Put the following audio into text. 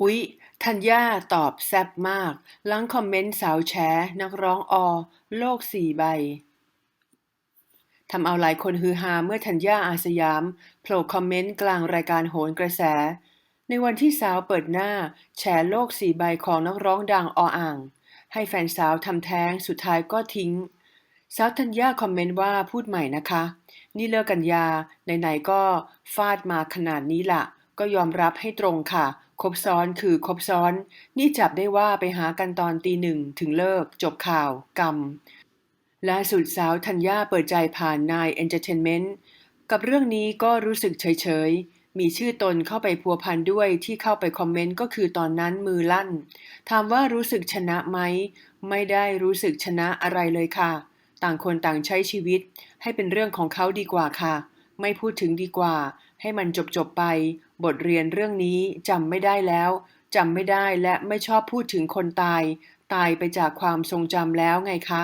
อุ๊ย ธัญญาตอบแซ่บมาก หลังคอมเมนต์สาวแฉนักร้องอ โลกสี่ใบทำเอาหลายคนฮือฮาเมื่อธัญญาอาสยามโผล่คอมเมนต์กลางรายการโหนกระแส ในวันที่สาวเปิดหน้า แฉโลกสี่ใบของนักร้องดังออ่าง ให้แฟนสาวทำแท้งสุดท้ายก็ทิ้ง สาวธัญญาคอมเมนต์ว่าพูดใหม่นะคะ นี่เลิกกันยา ไหนๆก็ฟาดมาขนาดนี้ละ ก็ยอมรับให้ตรงค่ะ คบซ้อนคือคบซ้อน นี่จับได้ว่าไปหากันตอนตีหนึ่งถึงเลิก จบข่าว กรรมล่าสุดสาวธัญญาเปิดใจผ่านนายเอนเตอร์เทนเมนต์กับเรื่องนี้ก็รู้สึกเฉยๆ มีชื่อตนเข้าไปพัวพันด้วยที่เข้าไปคอมเมนต์ก็คือตอนนั้นมือลั่น ถามว่ารู้สึกชนะไหม ไม่ได้รู้สึกชนะอะไรเลยค่ะ ต่างคนต่างใช้ชีวิต ให้เป็นเรื่องของเขาดีกว่าค่ะ ไม่พูดถึงดีกว่า ให้มันจบจบๆไป บทเรียนเรื่องนี้จำไม่ได้แล้วจำไม่ได้และไม่ชอบพูดถึงคนตาย ตายไปจากความทรงจำแล้วไงคะ